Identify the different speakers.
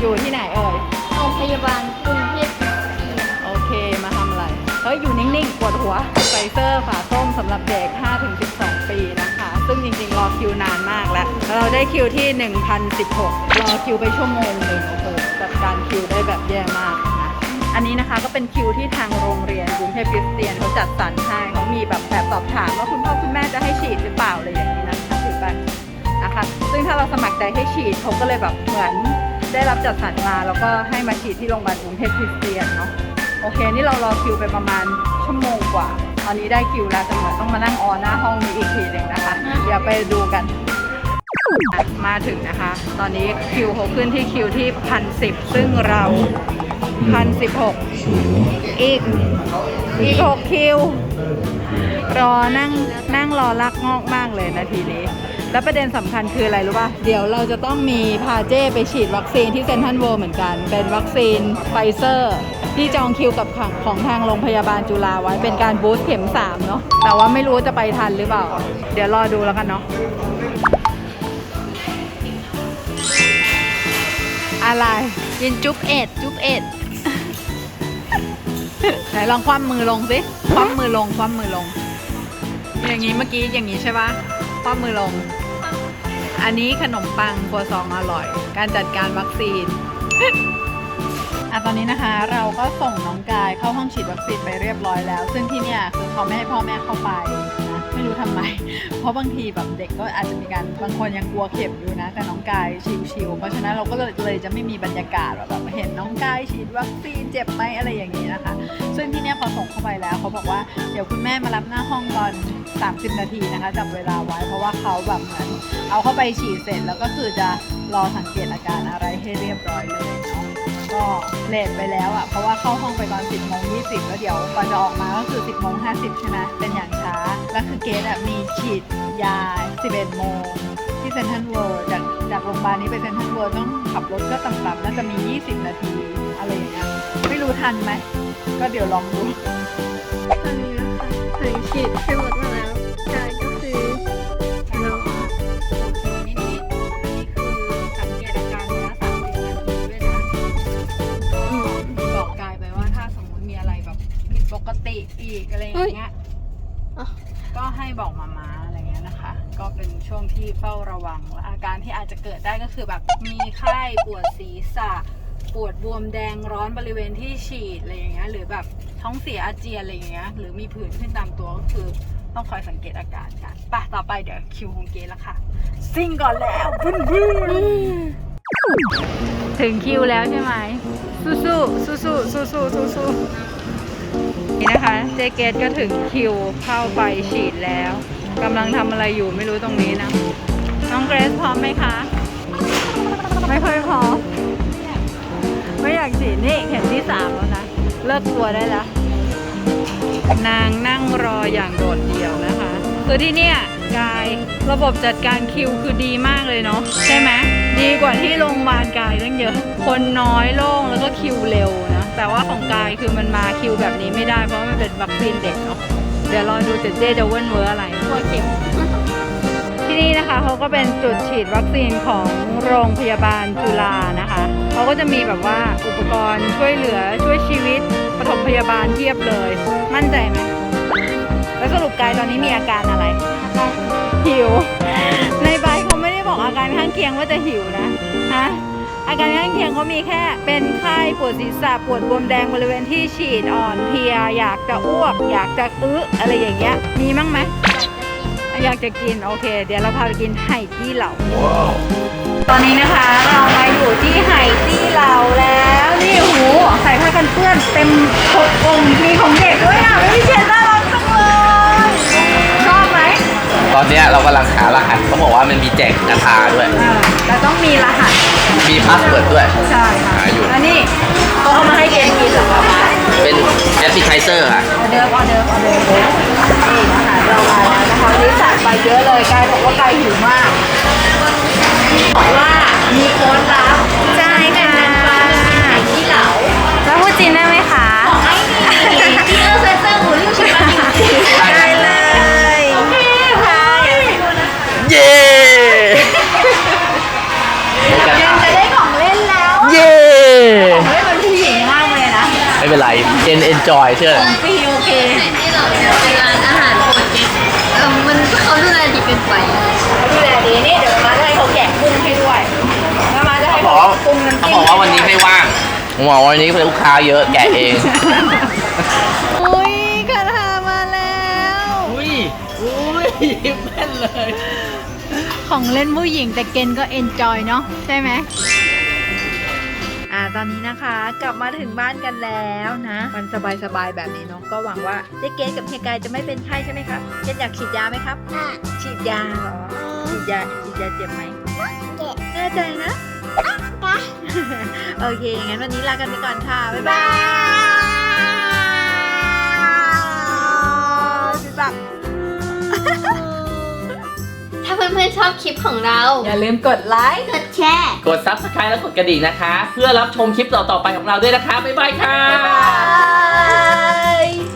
Speaker 1: อยู่ที่ไหนเอ่ย
Speaker 2: โรงพยาบาลกรุงเทพคริสเตียน
Speaker 1: โอเค มาทำอะไร เฮ้ย อยู่นิ่งๆ ปวดหัวไฟเซอร์ฝาส้มสำหรับเด็ก 5-12 ปีนะคะ ซึ่งจริงๆ รอคิวนานมากแล้วแล้ว เราได้คิวที่ 1,016 รอคิวไปชั่วโมงหนึ่งโอ้โหจัดการคิวได้แบบแย่มากนะ อันนี้นะคะก็เป็นคิวที่ทางโรงเรียนกรุงเทพคริสเตียนเขาจัดสรรให้เขามีแบบแบบสอบถามว่าคุณพ่อคุณแม่จะให้ฉีดหรือเปล่าอะไรอย่างนี้นะคะถือไปนะคะ ซึ่งถ้าเราสมัครใจให้ฉีดเขาก็เลยแบบเหมือน ได้รับจัดสรรมา แล้วก็ให้มาฉีดที่โรงพยาบาลกรุงเทพคริสเตียนเนาะโอเค นี่เรารอคิวไปประมาณชั่วโมงกว่า ตอนนี้ได้คิวแล้วแต่เหมือนต้องมานั่งออหน้าห้องนี้อีกทีหนึ่งนะคะ เดี๋ยวไปดูกัน มาถึงนะคะ ตอนนี้คิวเขาขึ้นที่คิวที่พันสิบซึ่งเราพันสิบหกอีกอีกหกคิว รอนั่งนั่งรอลักงอกมากเลยนาทีนี้ แล้วประเด็นสำคัญคืออะไรรู้ป่ะ เดี๋ยวเราจะต้องมีพาเจ้ไปฉีดวัคซีนที่เซนทรัลเวิลเหมือนกัน เป็นวัคซีนไฟเซอร์ที่จองคิวกับของของทางโรงพยาบาลจุฬาไว้เป็นการบูสต์เข็ม 3 เนาะแต่ว่าไม่รู้จะไปทันหรือเปล่า เดี๋ยวรอดูแล้วกันเนาะอะไรยินจุ๊บเอ็ดจุ๊บเอ็ด นลองคว่ำมือลงสิคว่ำมือลงคว่ำมือลง อย่างนี้เมื่อกี้อย่างนี้ใช่ปะคว่ำมือลง อันนี้ขนมปังครัวซองอร่อย การจัดการวัคซีนอะตอนนี้นะคะเราก็ส่งน้องกายเข้าห้องฉีดวัคซีนไปเรียบร้อยแล้ว ซึ่งที่เนี่ยคือเขาไม่ให้พ่อแม่เข้าไป ไม่รู้ทำไม เพราะบางทีแบบเด็กก็อาจจะมีการบางคนยังกลัวเข็มอยู่นะ แต่น้องกายชิวๆเพราะฉะนั้นเราก็เลยจะไม่มีบรรยากาศแบบเห็นน้องกายฉีดวัคซีนเจ็บไหมอะไรอย่างนี้นะคะ ซึ่งที่เนี่ยพอส่งเข้าไปแล้วเขาบอกว่าเดี๋ยวคุณแม่มารับหน้าห้องตอน 30 นาทีนะคะจับเวลาไว้เพราะว่าเขาแบบเหมือนเอาเข้าไปฉีดเสร็จแล้วก็คือจะรอสังเกตอาการอะไรให้เรียบร้อยเลยเนาะก็เลทไปแล้วอะ่ะเพราะว่าเข้าห้อง 10แล้วเดี๋ยวก่อนจะออกมาก็คือ 10โมง50 ใช่ไหมเป็นอย่างช้า แล้วคือเกดอะมีฉีดยา 11โมงที่เซนทรัลเวิร์จากจากโรงพยาบาลนี้ไปเซนทรัลเวิร์ต้องขับรถก็ต่ำๆน่าจะมี 20 นาทีอะไรอย่างเงี้ยไม่รู้ทันไหม ก็เดี๋ยวลองดู
Speaker 2: ตอนนี้นะคะถึงฉีดให้หมดมาแล้ว ก็
Speaker 1: ให้บอกมามาอะไรเงี้ยนะคะ ก็เป็นช่วงที่เฝ้าระวังอาการที่อาจจะเกิดได้ก็คือแบบมีไข้ปวดศีรษะ ปวดบวมแดงร้อนบริเวณที่ฉีดอะไรอย่างเงี้ยหรือแบบท้องเสียอาเจียนอะไรอย่างเงี้ยหรือมีผื่นขึ้นตามตัวก็คือต้องคอยสังเกตอาการกันปะต่อไปเดี๋ยวคิวของเกแล้วค่ะซิ่งก่อนแล้วบุ้นบุ้นถึงคิวแล้วใช่ไหมสู้สู้สู้สู้สู้สู้ นี่นะคะ เจเกตก็ถึงคิวเข้าไปฉีดแล้วกำลังทำอะไรอยู่ไม่รู้ตรงนี้นะ น้องเกรซพร้อมไหมคะ ไม่ค่อยพร้อม ไม่อยากฉีดนี่เข็มที่สามแล้วนะ เลิกกลัวได้แล้ว นางนั่งรออย่างโดดเดี่ยวนะคะ คือที่เนี่ยกายระบบจัดการคิวคือดีมากเลยเนาะใช่ไหมดีกว่าที่โรงพยาบาลกายตั้งเยอะ คนน้อยโล่งแล้วก็คิวเร็วนะ แต่ว่าของกายคือมันมาคิวแบบนี้ไม่ได้เพราะมันเป็นวัคซีนเด็กเนาะเดี๋ยวรอดูเจเจจะเว้นเวอร์อะไร
Speaker 2: ตัวเข็ม
Speaker 1: ที่นี่นะคะเขาก็เป็นจุดฉีดวัคซีนของโรงพยาบาลจุฬานะคะเขาก็จะมีแบบว่าอุปกรณ์ช่วยเหลือช่วยชีวิตปฐมพยาบาลเทียบเลย มั่นใจไหมแล้วสรุปกายตอนนี้มีอาการอะไรหิว ในใบเขาไม่ได้บอกอาการข้างเคียงว่าจะหิวนะ การข้างเคียงเขามีแค่ เป็นไข้ปวดศีรษะปวดบวมแดงบริเวณที่ฉีดอ่อนเพลียอยากจะอ้วก อยากจะอื้ออะไรอย่างเงี้ยมีมั้งไหมอยากจะกินโอเค เดี๋ยวเราพาไปกินไห่ตี้เหล่า ตอนนี้นะคะเรามาอยู่ที่ไห่ตี้เหล่าแล้วนี่โอ้โหใส่ผ้ากันเปื้อนเต็มครบองค์มีของเด็กด้วยอะไม่เชียร์น่า เนี้
Speaker 3: ยเรากำลังหารหัสเขาบอกว่ามันมีแจกกระทาด้วย
Speaker 1: อ่าแต่ต้องมีรหัส
Speaker 3: มีพาสเวิร์ดด้วย
Speaker 1: ใช่ค่ะ
Speaker 3: หาอยู่
Speaker 1: แล้วนี่เขาเอามาให้เกณฑ์กินเหรอคะ
Speaker 3: เป็นแอปเปิลไทเซอร์อะ
Speaker 1: ออเดิร์ฟออเดิร์ฟออเดิร์ฟนี่อาหารเรามาแล้วนะคะวันนี้สั่งไปเยอะเลยกายบอกว่ากายหิวมากบอกว่ามีโค้ดลับ
Speaker 2: จนเอน
Speaker 1: จอ
Speaker 3: ยเชื่อ
Speaker 1: ฟรีโอเค
Speaker 2: ที่เราเนี่ยเป็นร้านอาหารโปรเจกต์เออมันเขาดูแลดีเป็นไป
Speaker 1: ดูแลดีนี่เดี๋ยวมาจะให้เขาแกะกุ้งให้ด้วยแล้วมาจะให้
Speaker 3: เขา
Speaker 1: เขา
Speaker 3: บอกว่า
Speaker 1: ปรุงน้ำ
Speaker 3: เขา
Speaker 1: จิ้ม
Speaker 3: บอกว่าวันนี้ไม่ว่างผมบอกว่าวันนี้ลูกค้าเยอะแกะเอง
Speaker 1: อุ้ยคาถามาแล้ว
Speaker 3: อุ้ยอุ้ยแม่นเลย
Speaker 1: ของเล่นผู้หญิงแต่เกนก็เอนจอยเนาะใช่ไหม อ่าตอนนี้นะคะกลับมาถึงบ้านกันแล้วนะมันสบายๆแบบนี้เนาะก็หวังว่าเจ๊เกนกับเฮียกายจะไม่เป็นไข้ใช่ไหมครับเกนอยากฉีดยาไหมครับฉีดยาเหรอฉีดยาฉีดยาเจ็บไหมแน่ใจนะโอเคงั้นวันนี้ลากันไปก่อนค่ะบ๊ายบายบ๊ายบาย
Speaker 2: ถ้าเเพื่อนๆชอบคลิปของเรา
Speaker 1: อย่าลืมกดไลค์
Speaker 2: กดแชร์
Speaker 3: กด subscribe และกดกระดิ่งนะคะ เพื่อรับชมคลิปต่อๆไปของเราด้วยนะคะ บ๊ายบายค่ะ
Speaker 1: บ๊ายบาย